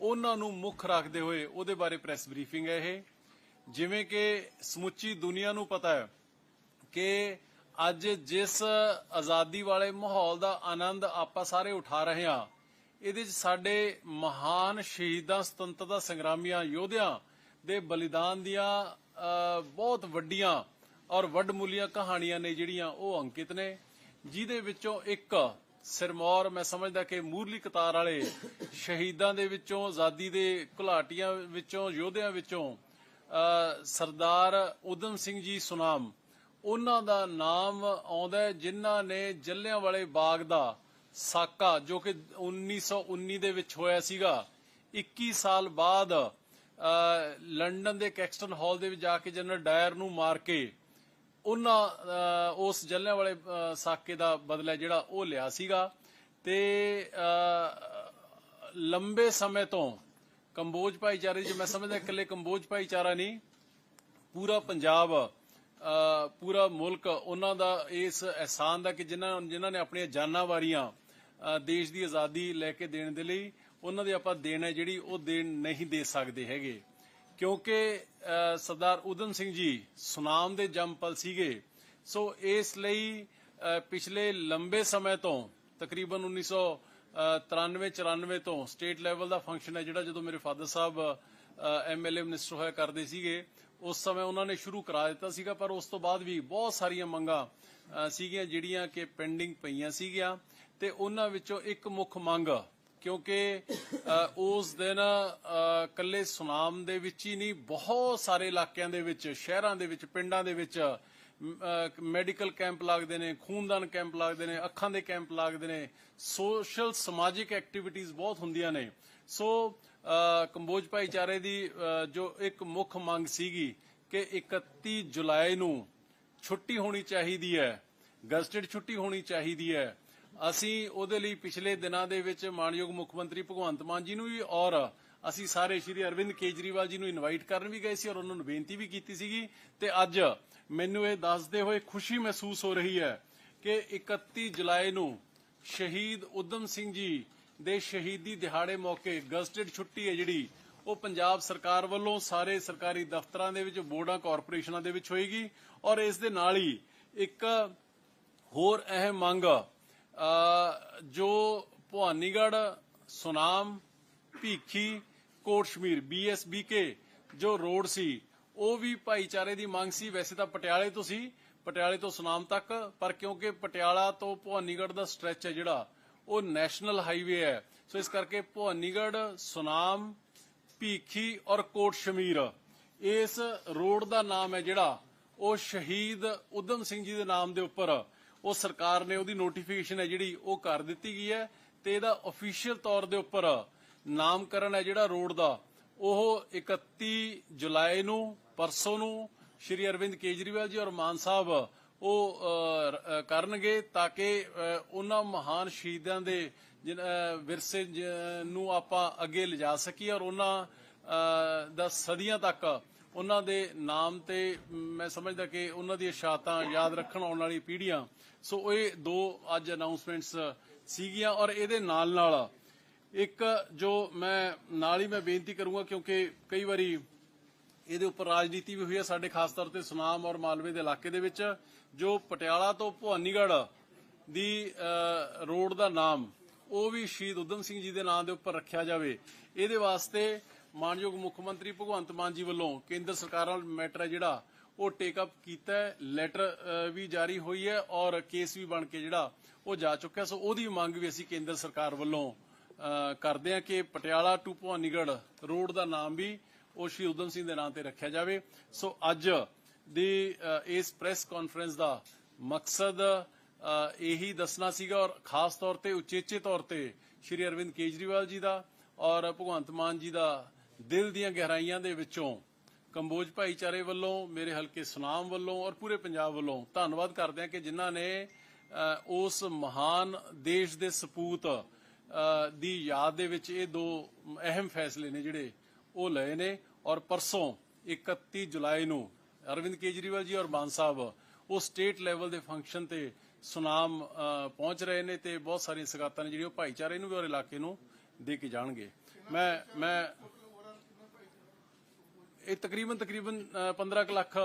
ਉਹਨਾਂ ਨੂੰ ਮੁੱਖ ਰੱਖਦੇ ਹੋਏ ਉਹਦੇ ਬਾਰੇ ਪ੍ਰੈਸ ਬਰੀਫਿੰਗ ਹੈ ਇਹ। ਜਿਵੇਂ ਕਿ ਸਮੁੱਚੀ ਦੁਨੀਆ ਨੂੰ ਪਤਾ ਹੈ ਕਿ ਅੱਜ ਜਿਸ ਆਜ਼ਾਦੀ ਵਾਲੇ ਮਾਹੌਲ ਦਾ ਆਨੰਦ ਆਪਾਂ ਸਾਰੇ ਉਠਾ ਰਹੇ ਹਾਂ ਇਹਦੇ 'ਚ ਸਾਡੇ ਮਹਾਨ ਸ਼ਹੀਦਾਂ ਸੁਤੰਤਰਤਾ ਸੰਗਰਾਮੀਆਂ ਯੋਧਿਆਂ ਦੇ ਬਲੀਦਾਨ ਦੀਆਂ ਅ, ਬਹੁਤ ਵੱਡੀਆਂ ਔਰ ਵੱਡਮੁੱਲੀਆਂ ਕਹਾਣੀਆਂ ਨੇ ਜਿਹੜੀਆਂ ਉਹ ਅੰਕਿਤ ਨੇ ਜਿਹਦੇ ਵਿੱਚੋਂ ਇੱਕ ਸਿਰਮੌਰ ਮੈਂ ਸਮਝਦਾ ਕਿ ਮੂਰਲੀ ਕਤਾਰ ਵਾਲੇ ਸ਼ਹੀਦਾਂ ਦੇ ਵਿੱਚੋਂ, ਆਜ਼ਾਦੀ ਦੇ ਘੁਲਾਟੀਆਂ ਵਿੱਚੋਂ, ਯੋਧਿਆਂ ਵਿੱਚੋਂ ਸਰਦਾਰ ਉਦਮ ਸਿੰਘ ਜੀ ਸੁਨਾਮ, ਉਹਨਾਂ ਦਾ ਨਾਮ ਆਉਂਦਾ ਜਿਨ੍ਹਾਂ ਨੇ ਜੱਲਿਆਂ ਵਾਲੇ ਬਾਗ ਦਾ ਸਾਕਾ, ਜੋ ਕਿ 1919 ਦੇ ਵਿੱਚ ਹੋਇਆ ਸੀਗਾ। 21 ਸਾਲ ਬਾਅਦ ਲੰਡਨ ਦੇ ਕੈਕਸਟਨ ਹਾਲ ਦੇ ਵਿੱਚ ਜਾ ਕੇ ਜਨਰਲ ਡਾਇਰ ਨੂੰ ਮਾਰ ਕੇ ਉਹਨਾਂ ਉਸ ਜੱਲਿਆਂ ਵਾਲੇ ਸਾਕੇ ਦਾ ਬਦਲਾ ਜਿਹੜਾ ਉਹ ਲਿਆ ਸੀਗਾ ਤੇ ਲੰਬੇ ਸਮੇਂ ਤੋਂ ਕੰਬੋਜ ਭਾਈਚਾਰੇ ਜੀ ਮੈਂ ਸਮਝਦਾ ਇਕੱਲੇ ਕੰਬੋਜ ਭਾਈਚਾਰਾ ਨਹੀਂ, ਪੂਰਾ ਪੰਜਾਬ ਪੂਰਾ ਮੁਲਕ ਉਹਨਾਂ ਦਾ ਇਸ ਅਹਿਸਾਨ ਦਾ ਕਿ ਜਿਨ੍ਹਾਂ ਜਿਨ੍ਹਾਂ ਨੇ ਆਪਣੀਆਂ ਜਾਨਾਂ ਵਾਰੀਆਂ ਦੇਸ਼ ਦੀ ਆਜ਼ਾਦੀ ਲੈ ਕੇ ਦੇਣ ਦੇ ਲਈ ਉਹਨਾਂ ਦੇ ਆਪਾਂ ਦੇਣ ਹੈ ਜਿਹੜੀ ਉਹ ਦੇਣ ਨਹੀਂ ਦੇ ਸਕਦੇ ਹੈਗੇ। ਕਿਉਂਕਿ ਸਰਦਾਰ ਉਦਮ ਸਿੰਘ ਜੀ ਸੁਨਾਮ ਦੇ ਜੰਮਪਲ ਸੀਗੇ। ਸੋ ਇਸ ਲਈ ਪਿਛਲੇ ਲੰਬੇ ਸਮੇਂ ਤੋਂ, ਤਕਰੀਬਨ 1993 94 ਤੋਂ ਸਟੇਟ ਲੈਵਲ ਦਾ ਫੰਕਸ਼ਨ ਹੈ ਜਿਹੜਾ ਜਦੋਂ ਮੇਰੇ ਫਾਦਰ ਸਾਹਿਬ ਐਮਐਲਏ ਮਿਨਿਸਟਰ ਹੋਇਆ ਕਰਦੇ ਸੀਗੇ, ਉਸ ਸਮੇਂ ਉਹਨਾਂ ਨੇ ਸ਼ੁਰੂ ਕਰਾ ਦਿੱਤਾ ਸੀਗਾ। ਪਰ ਉਸ ਤੋਂ ਬਾਅਦ ਵੀ ਬਹੁਤ ਸਾਰੀਆਂ ਮੰਗਾਂ ਸੀਗੀਆਂ ਜਿਹੜੀਆਂ ਕਿ ਪੈਂਡਿੰਗ ਪਈਆਂ ਸੀਗੀਆਂ ਤੇ ਉਹਨਾਂ ਵਿੱਚੋਂ ਇੱਕ ਮੁੱਖ ਮੰਗ ਕਿਉਂਕਿ ਉਸ ਦਿਨ ਕੱਲੇ ਸੁਨਾਮ ਦੇ ਵਿੱਚ ਹੀ ਨਹੀਂ, ਬਹੁਤ ਸਾਰੇ ਇਲਾਕਿਆਂ ਦੇ ਵਿੱਚ, ਸ਼ਹਿਰਾਂ ਦੇ ਵਿੱਚ, ਪਿੰਡਾਂ ਦੇ ਵਿੱਚ ਮੈਡੀਕਲ ਕੈਂਪ ਲੱਗਦੇ ਨੇ, ਖੂਨਦਾਨ ਕੈਂਪ ਲੱਗਦੇ ਨੇ, ਅੱਖਾਂ ਦੇ ਕੈਂਪ ਲੱਗਦੇ ਨੇ, ਸੋਸ਼ਲ, ਸਮਾਜਿਕ ਐਕਟੀਵਿਟੀਜ਼ ਬਹੁਤ ਹੁੰਦੀਆਂ ਨੇ। ਸੋ ਕੰਬੋਜ ਭਾਈਚਾਰੇ ਦੀ ਜੋ ਇੱਕ ਮੁੱਖ ਮੰਗ ਸੀਗੀ ਕਿ 31 ਜੁਲਾਈ ਨੂੰ ਛੁੱਟੀ ਹੋਣੀ ਚਾਹੀਦੀ ਹੈ ਗਜ਼ਟਡ ਛੁੱਟੀ ਹੋਣੀ ਚਾਹੀਦੀ ਹੈ ਅਸੀਂ ਉਹਦੇ ਲਈ ਪਿਛਲੇ ਦਿਨਾਂ ਦੇ ਵਿੱਚ ਮਾਨਯੋਗ ਮੁੱਖ ਮੰਤਰੀ ਭਗਵੰਤ ਮਾਨ ਜੀ ਨੂੰ ਵੀ ਔਰ ਅਸੀਂ ਸਾਰੇ ਸ਼੍ਰੀ ਅਰਵਿੰਦ ਕੇਜਰੀਵਾਲ ਜੀ ਨੂੰ ਇਨਵਾਈਟ ਕਰਨ ਵੀ ਗਏ ਸੀ ਔਰ ਉਹਨਾਂ ਨੂੰ ਬੇਨਤੀ ਵੀ ਕੀਤੀ ਸੀਗੀ। ਤੇ ਅੱਜ ਮੈਨੂੰ ਇਹ ਦੱਸਦੇ ਹੋਏ ਖੁਸ਼ੀ ਮਹਿਸੂਸ ਹੋ ਰਹੀ ਹੈ ਕਿ 31 ਜੁਲਾਈ ਨੂੰ ਸ਼ਹੀਦ ਉਦਮ ਸਿੰਘ ਜੀ ਦੇ ਸ਼ਹੀਦੀ ਦਿਹਾੜੇ ਮੌਕੇ ਗਜ਼ਟਡ ਛੁੱਟੀ ਹੈ ਜਿਹੜੀ ਉਹ ਪੰਜਾਬ ਸਰਕਾਰ ਵੱਲੋਂ ਸਾਰੇ ਸਰਕਾਰੀ ਦਫ਼ਤਰਾਂ ਦੇ ਵਿੱਚ, ਬੋਰਡਾਂ, ਕਾਰਪੋਰੇਸ਼ਨਾਂ ਦੇ ਵਿੱਚ ਹੋਏਗੀ ਔਰ ਇਸ ਦੇ ਨਾਲ ਹੀ ਇੱਕ ਹੋਰ ਅਹਿਮ ਮੰਗ ਜੋ ਭਵਾਨੀਗੜ੍ਹ, ਸੁਨਾਮ, ਭੀਖੀ ਕੋਟ ਕੋਟਸ਼ਮੀਰ ਬੀਐਸਬੀਕੇ ਜੋ ਰੋਡ ਸੀ, ਉਹ ਵੀ ਭਾਈਚਾਰੇ ਦੀ ਮੰਗ ਸੀ। ਵੈਸੇ ਤਾਂ ਪਟਿਆਲੇ ਤੋਂ ਸੀ, ਪਟਿਆਲੇ ਤੋਂ ਸੁਨਾਮ ਤੱਕ, ਪਰ ਕਿਉਂਕਿ ਪਟਿਆਲਾ ਤੋਂ ਭਵਾਨੀਗੜ੍ਹ ਦਾ ਸਟ੍ਰੈਚ ਹੈ ਜਿਹੜਾ, ਉਹ ਨੈਸ਼ਨਲ ਹਾਈਵੇ ਹੈ। ਸੋ ਇਸ ਕਰਕੇ ਭਵਾਨੀਗੜ੍ਹ, ਸੁਨਾਮ, ਭੀਖੀ ਔਰ ਕੋਟ ਸ਼ਮੀਰ ਇਸ ਰੋਡ ਦਾ ਨਾਮ ਹੈ ਜਿਹੜਾ, ਉਹ ਸ਼ਹੀਦ ਉਦਮ ਸਿੰਘ ਜੀ ਦੇ ਨਾਮ ਦੇ ਉੱਪਰ। ਉਹ ਸਰਕਾਰ ਨੇ ਉਹਦੀ ਨੋਟੀਫਿਕੇਸ਼ਨ ਹੈ ਜਿਹੜੀ ਉਹ ਕਰ ਦਿੱਤੀ ਗਈ ਹੈ ਤੇ ਇਹਦਾ ਅਫੀਸ਼ੀਅਲ ਤੌਰ ਦੇ ਉੱਪਰ ਨਾਮਕਰਨ ਹੈ ਜਿਹੜਾ ਰੋਡ ਦਾ ਉਹ 31 ਜੁਲਾਈ ਨੂੰ ਪਰਸੋਂ ਨੂੰ ਸ਼੍ਰੀ ਅਰਵਿੰਦ ਕੇਜਰੀਵਾਲ ਜੀ ਔਰ ਮਾਨ ਸਾਹਿਬ ਉਹ ਕਰਨਗੇ ਤਾਂ ਕਿ ਅ, ਉਹਨਾਂ ਮਹਾਨ ਸ਼ਹੀਦਾਂ ਦੇ ਵਿਰਸੇ ਨੂੰ ਆਪਾਂ ਅੱਗੇ ਲਿਜਾ ਸਕੀਏ ਔਰ ਉਹਨਾਂ ਦਾ ਸਦੀਆਂ ਤੱਕ ਉਹਨਾਂ ਦੇ ਨਾਮ ਤੇ ਮੈਂ ਸਮਝਦਾ ਕਿ ਉਹਨਾਂ ਦੀਆਂ ਸ਼ਹਾਦਤਾਂ ਯਾਦ ਰੱਖਣ ਆਉਣ ਵਾਲੀ ਪੀੜ੍ਹੀਆਂ। ਸੋ ਇਹ ਦੋ ਅੱਜ ਅਨਾਉਂਸਮੈਂਟਸ ਸੀਗੀਆਂ ਔਰ ਇਹਦੇ ਨਾਲ ਨਾਲ ਇੱਕ ਜੋ ਮੈਂ ਨਾਲ ਹੀ ਮੈਂ ਬੇਨਤੀ ਕਰੂੰਗਾ ਕਿਉਂਕਿ ਕਈ ਵਾਰੀ ਇਹਦੇ ਉੱਪਰ ਰਾਜਨੀਤੀ ਵੀ ਹੋਈ ਹੈ ਸਾਡੇ ਖਾਸ ਤੌਰ ਤੇ ਸੁਨਾਮ ਔਰ ਮਾਲਵੇ ਦੇ ਇਲਾਕੇ ਦੇ ਵਿੱਚ, ਜੋ ਪਟਿਆਲਾ ਤੋਂ ਭਵਾਨੀਗੜ੍ਹ ਦੀ ਰੋਡ ਦਾ ਨਾਮ, ਉਹ ਵੀ ਸ਼ਹੀਦ ਉਦਮ ਸਿੰਘ ਜੀ ਦੇ ਨਾਮ ਦੇ ਉੱਪਰ ਰੱਖਿਆ ਜਾਵੇ। ਇਹਦੇ ਵਾਸਤੇ ਮਾਨਯੋਗ ਮੁੱਖ ਮੰਤਰੀ ਭਗਵੰਤ ਮਾਨ ਜੀ ਵੱਲੋਂ ਕੇਂਦਰ ਸਰਕਾਰ ਨਾਲ ਮੈਟਰ ਹੈ ਜਿਹੜਾ, ਉਹ ਟੇਕ ਅਪ ਕੀਤਾ ਹੈ ਲੈਟਰ ਵੀ ਜਾਰੀ ਹੋਈ ਹੈ ਔਰ ਕੇਸ ਵੀ ਬਣ ਕੇ ਜਿਹੜਾ, ਉਹ ਜਾ ਚੁੱਕਿਆ ਸੋ ਉਹਦੀ ਮੰਗ ਵੀ ਅਸੀਂ ਕੇਂਦਰ ਸਰਕਾਰ ਵੱਲੋਂ ਕਰਦੇ ਹਾਂ ਕਿ ਪਟਿਆਲਾ ਟੂ ਭਵਾਨੀਗੜ੍ਹ ਰੋਡ ਦਾ ਨਾਮ ਵੀ ਉਹ ਸ਼੍ਰੀ ਉਦਮ ਸਿੰਘ ਦੇ ਨਾਮ ਤੇ ਰੱਖਿਆ ਜਾਵੇ। ਸੋ ਅੱਜ ਦੀ ਇਸ ਪ੍ਰੈਸ ਕਾਨਫਰੰਸ ਦਾ ਮਕਸਦ ਇਹੀ ਦੱਸਣਾ ਸੀਗਾ ਔਰ ਖਾਸ ਤੌਰ ਤੇ ਉਚੇਚੇ ਤੌਰ ਤੇ ਸ਼੍ਰੀ ਅਰਵਿੰਦ ਕੇਜਰੀਵਾਲ ਜੀ ਦਾ ਔਰ ਭਗਵੰਤ ਮਾਨ ਜੀ ਦਾ ਦਿਲ ਦੀਆਂ ਗਹਿਰਾਈਆਂ ਦੇ ਵਿੱਚੋਂ ਕੰਬੋਜ ਭਾਈਚਾਰੇ ਵੱਲੋਂ, ਮੇਰੇ ਹਲਕੇ ਸੁਨਾਮ ਵੱਲੋਂ ਔਰ ਪੂਰੇ ਪੰਜਾਬ ਵੱਲੋਂ ਧੰਨਵਾਦ ਕਰਦੇ ਹਾਂ ਕਿ ਜਿਨ੍ਹਾਂ ਨੇ ਉਸ ਮਹਾਨ ਦੇਸ਼ ਦੇ ਸਪੂਤ ਦੀ ਯਾਦ ਦੇ ਵਿੱਚ ਇਹ ਦੋ ਅਹਿਮ ਫੈਸਲੇ ਨੇ ਜਿਹੜੇ ਉਹ ਲਏ ਨੇ ਔਰ ਪਰਸੋਂ 31 ਜੁਲਾਈ ਨੂੰ ਅਰਵਿੰਦ ਕੇਜਰੀਵਾਲ ਜੀ ਔਰ ਮਾਨ ਸਾਹਿਬ ਉਹ ਸਟੇਟ ਲੈਵਲ ਦੇ ਫੰਕਸ਼ਨ ਤੇ ਸੁਨਾਮ ਪਹੁੰਚ ਰਹੇ ਨੇ ਤੇ ਬਹੁਤ ਸਾਰੀਆਂ ਸਗਾਤਾਂ ਨੇ ਜਿਹੜੀਆਂ ਉਹ ਭਾਈਚਾਰੇ ਨੂੰ ਵੀ ਔਰ ਇਲਾਕੇ ਨੂੰ ਦੇ ਕੇ ਜਾਣਗੇ। ਮੈਂ ਮੈਂ ਇਹ ਤਕਰੀਬਨ ਤਕਰੀਬਨ ਅ, 15 ਕੁ ਲੱਖ